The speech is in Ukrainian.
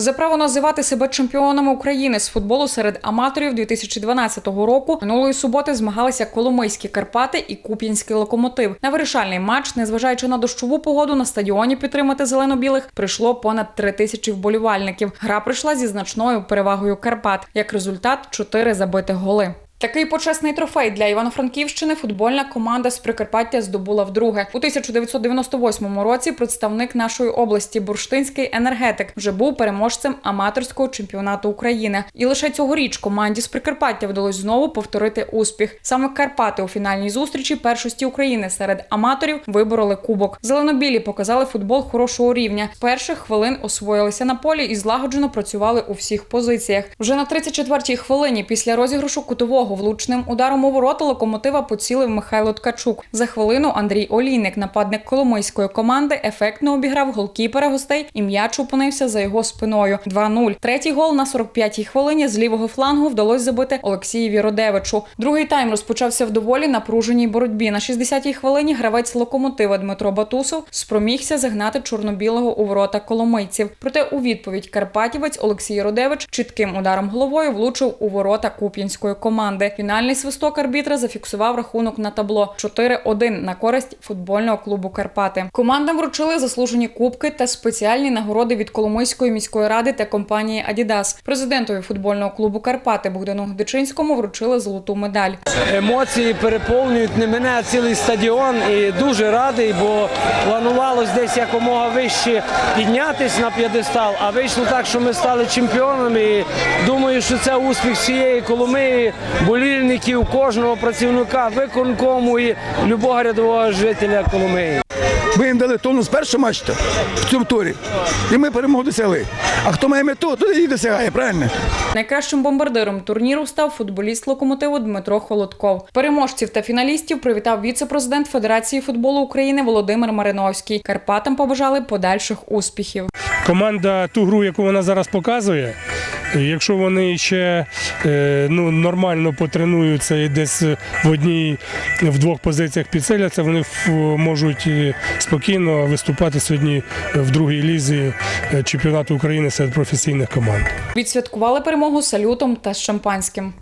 За право називати себе чемпіонами України з футболу серед аматорів 2012 року минулої суботи змагалися Коломийські Карпати і Куп'янський локомотив. На вирішальний матч, незважаючи на дощову погоду, на стадіоні підтримати зелено-білих прийшло понад три тисячі вболівальників. Гра прийшла зі значною перевагою Карпат. Як результат, чотири забитих голи. Такий почесний трофей для Івано-Франківщини футбольна команда з Прикарпаття здобула вдруге. У 1998 році представник нашої області Бурштинський енергетик вже був переможцем аматорського чемпіонату України. І лише цьогоріч команді з Прикарпаття вдалося знову повторити успіх. Саме Карпати у фінальній зустрічі першості України серед аматорів вибороли кубок. Зеленобілі показали футбол хорошого рівня. Перших хвилин освоїлися на полі і злагоджено працювали у всіх позиціях. Вже на 34-й хвилині після розіграшу кутового влучним ударом у ворота локомотива поцілив Михайло Ткачук. За хвилину Андрій Олійник, нападник коломийської команди, ефектно обіграв голкіпера гостей і м'яч опинився за його спиною. 2-0. Третій гол на 45-й хвилині з лівого флангу вдалося забити Олексієві Родевичу. Другий тайм розпочався в доволі напруженій боротьбі. На 60-й хвилині гравець локомотива Дмитро Батусов спромігся загнати чорно-білого у ворота коломийців. Проте у відповідь Карпатівець Олексій Родевич чітким ударом головою влучив у ворота куп'янської команди. Фінальний свисток арбітра зафіксував рахунок на табло 4-1 на користь футбольного клубу Карпати. Командам вручили заслужені кубки та спеціальні нагороди від Коломийської міської ради та компанії Адідас. Президентові футбольного клубу Карпати Богдану Гдичинському вручили золоту медаль. Емоції переповнюють не мене, а цілий стадіон. І дуже радий, бо планувалось десь якомога вище піднятись на п'єдестал, а вийшло так, що ми стали чемпіонами. І думаю, що це успіх всієї Коломиї, болільників, кожного працівника, виконкому і любого рядового жителя Коломиї. Ми їм дали тонус першого матчу в цьому турі, і ми перемогу досягли. А хто має мету, то її досягає, правильно? Найкращим бомбардиром турніру став футболіст локомотиву Дмитро Холодков. Переможців та фіналістів привітав віце-президент Федерації футболу України Володимир Мариновський. Карпатам побажали подальших успіхів. Команда ту гру, яку вона зараз показує. Якщо вони ще е, ну, нормально потренуються і десь в одній в двох позиціях підсиляться, вони можуть е, спокійно виступати сьогодні в другій лізі е, чемпіонату України серед професійних команд. Відсвяткували перемогу салютом та шампанським.